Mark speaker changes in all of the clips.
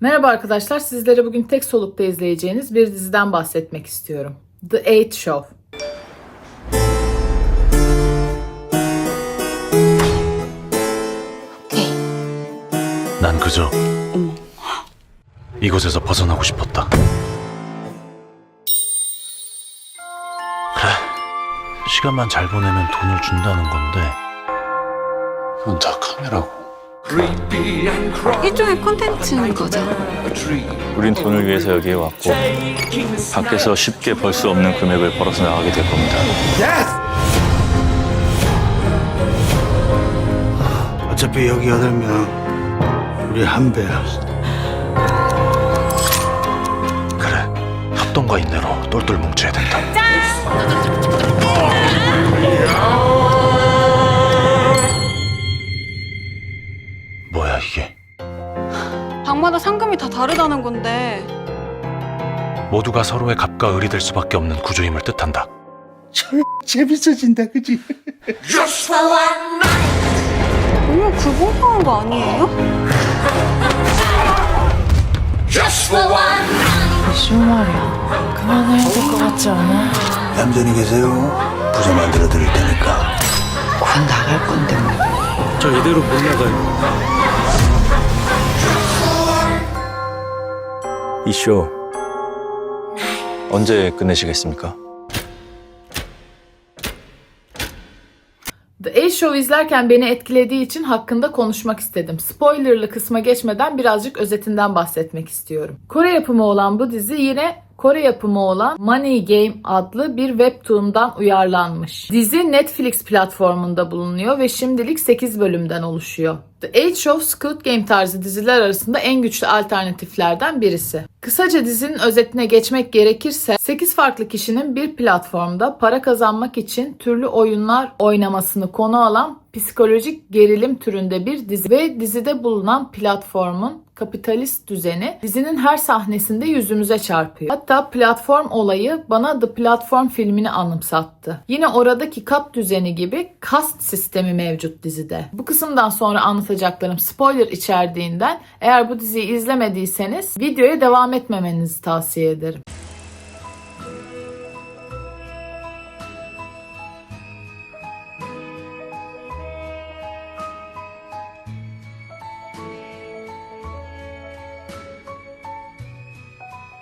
Speaker 1: Merhaba arkadaşlar, sizlere bugün tek solukta izleyeceğiniz bir diziden bahsetmek istiyorum. The Eight Show.
Speaker 2: 난 그저 이곳에서 벗어나고 싶었다. 그래. 시간만 잘 보내면 돈을 준다는 건데. 그건 다 카메라고.
Speaker 3: 일종의 콘텐츠인 거죠.
Speaker 4: 우린 돈을 위해서 여기에 왔고 밖에서 쉽게 벌 수 없는 금액을 벌어서 나가게 될 겁니다.
Speaker 5: 어차피 여기 여덟 명 우리 한 배야.
Speaker 2: 그래. 합동과 인내로 똘똘 뭉쳐야 된다. 뭐야 이게?
Speaker 3: 방마다 상금이 다 다르다는 건데
Speaker 2: 모두가 서로의 갑과 을이 될 수밖에 없는 구조임을 뜻한다.
Speaker 5: 재밌어진다, 그지?
Speaker 3: 너무 불공평한 거 아니에요?
Speaker 1: 쉬운 말이야. 그만해야 될 것 같지 않아?
Speaker 5: 얌전히 계세요. 부자 만들어 드릴 테니까.
Speaker 6: 곧 나갈 건데 뭐.
Speaker 4: 저 이대로 못 나가요. 이 쇼 언제 끝내시겠습니까?
Speaker 1: The Eight Show izlerken beni etkilediği için hakkında konuşmak istedim. Spoilerlı kısma geçmeden birazcık özetinden bahsetmek istiyorum. Kore yapımı olan bu dizi yine Kore yapımı olan Money Game adlı bir webtoon'dan uyarlanmış. Dizi Netflix platformunda bulunuyor ve şimdilik 8 bölümden oluşuyor. The Eight Show Squid Game tarzı diziler arasında en güçlü alternatiflerden birisi. Kısaca dizinin özetine geçmek gerekirse 8 farklı kişinin bir platformda para kazanmak için türlü oyunlar oynamasını konu alan psikolojik gerilim türünde bir dizi ve dizide bulunan platformun kapitalist düzeni dizinin her sahnesinde yüzümüze çarpıyor. Hatta platform olayı bana The Platform filmini anımsattı. Yine oradaki kat düzeni gibi kast sistemi mevcut dizide. Bu kısımdan sonra anlatacaklarım spoiler içerdiğinden eğer bu diziyi izlemediyseniz videoya devam etmemenizi tavsiye ederim.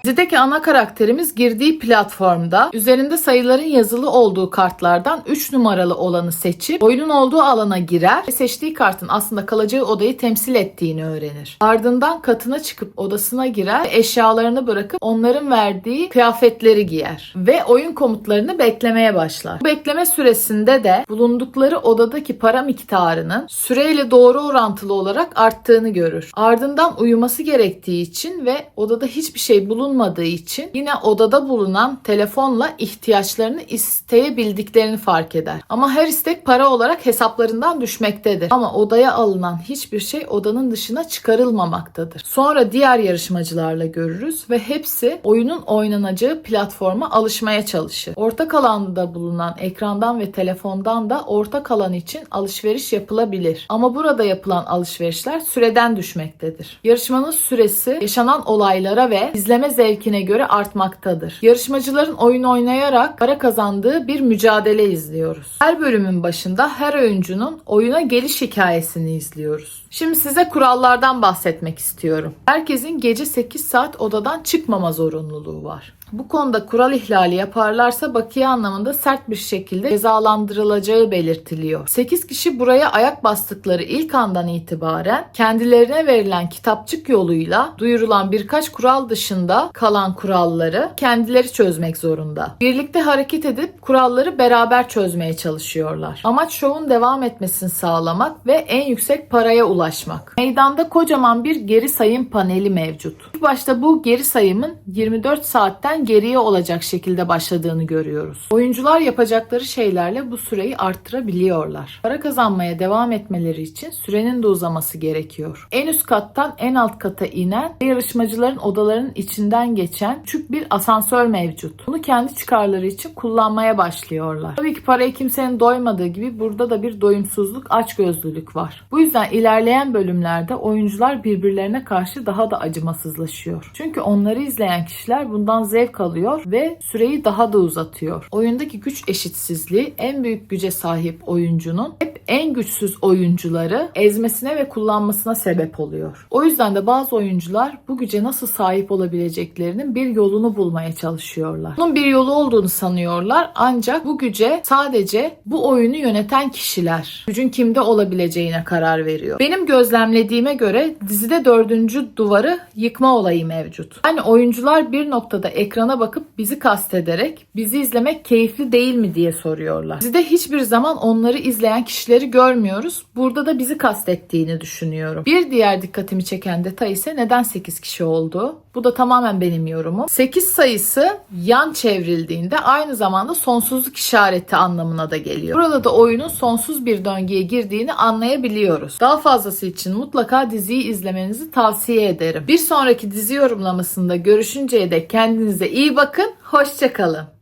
Speaker 1: Dizideki ana karakterimiz girdiği platformda üzerinde sayıların yazılı olduğu kartlardan 3 numaralı olanı seçip oyunun olduğu alana girer ve seçtiği kartın aslında kalacağı odayı temsil ettiğini öğrenir. Ardından katına çıkıp odasına girer ve eşyalarını bırakıp onların verdiği kıyafetleri giyer ve oyun komutlarını beklemeye başlar. Bu bekleme süresinde de bulundukları odadaki para miktarının süreyle doğru orantılı olarak arttığını görür. Ardından uyuması gerektiği için ve odada hiçbir şey bulunmadığı için yine odada bulunan telefonla ihtiyaçlarını isteyebildiklerini fark eder. Ama her istek para olarak hesaplarından düşmektedir. Ama odaya alınan hiçbir şey odanın dışına çıkarılmamaktadır. Sonra diğer yarışmacılarla görürüz ve hepsi oyunun oynanacağı platforma alışmaya çalışır. Ortak alanda bulunan ekrandan ve telefondan da ortak alan için alışveriş yapılabilir. Ama burada yapılan alışverişler süreden düşmektedir. Yarışmanın süresi yaşanan olaylara ve izleme zevkine göre artmaktadır. Yarışmacıların oyun oynayarak para kazandığı bir mücadele izliyoruz. Her bölümün başında her oyuncunun oyuna geliş hikayesini izliyoruz. Şimdi size kurallardan bahsetmek istiyorum. Herkesin gece 8 saat odadan çıkmama zorunluluğu var. Bu konuda kural ihlali yaparlarsa bakiye anlamında sert bir şekilde cezalandırılacağı belirtiliyor. 8 kişi buraya ayak bastıkları ilk andan itibaren kendilerine verilen kitapçık yoluyla duyurulan birkaç kural dışında kalan kuralları kendileri çözmek zorunda. Birlikte hareket edip kuralları beraber çözmeye çalışıyorlar. Amaç şovun devam etmesini sağlamak ve en yüksek paraya ulaşmak. Meydanda kocaman bir geri sayım paneli mevcut. Başta bu geri sayımın 24 saatten geriye olacak şekilde başladığını görüyoruz. Oyuncular yapacakları şeylerle bu süreyi arttırabiliyorlar. Para kazanmaya devam etmeleri için sürenin de uzaması gerekiyor. En üst kattan en alt kata inen ve yarışmacıların odalarının içinden geçen küçük bir asansör mevcut. Bunu kendi çıkarları için kullanmaya başlıyorlar. Tabii ki paraya kimsenin doymadığı gibi burada da bir doyumsuzluk, açgözlülük var. Bu yüzden ilerleyen bölümlerde oyuncular birbirlerine karşı daha da acımasızlaşıyor. Çünkü onları izleyen kişiler bundan zevk alıyor ve süreyi daha da uzatıyor. Oyundaki güç eşitsizliği en büyük güce sahip oyuncunun hep en güçsüz oyuncuları ezmesine ve kullanmasına sebep oluyor. O yüzden de bazı oyuncular bu güce nasıl sahip olabileceklerinin bir yolunu bulmaya çalışıyorlar. Bunun bir yolu olduğunu sanıyorlar ancak bu güce sadece bu oyunu yöneten kişiler gücün kimde olabileceğine karar veriyor. Benim gözlemlediğime göre dizide dördüncü duvarı yıkma olayı mevcut. Yani oyuncular bir noktada ekrana bakıp bizi kastederek bizi izlemek keyifli değil mi diye soruyorlar. Dizide hiçbir zaman onları izleyen kişileri görmüyoruz. Burada da bizi kastettiğini düşünüyorum. Bir diğer dikkatimi çeken detay ise neden 8 kişi olduğu. Bu da tamamen benim yorumum. 8 sayısı yan çevrildiğinde aynı zamanda sonsuzluk işareti anlamına da geliyor. Burada da oyunun sonsuz bir döngüye girdiğini anlayabiliyoruz. Daha fazlası için mutlaka diziyi izlemenizi tavsiye ederim. Bir sonraki dizi yorumlamasında görüşünceye dek kendinize iyi bakın. Hoşçakalın.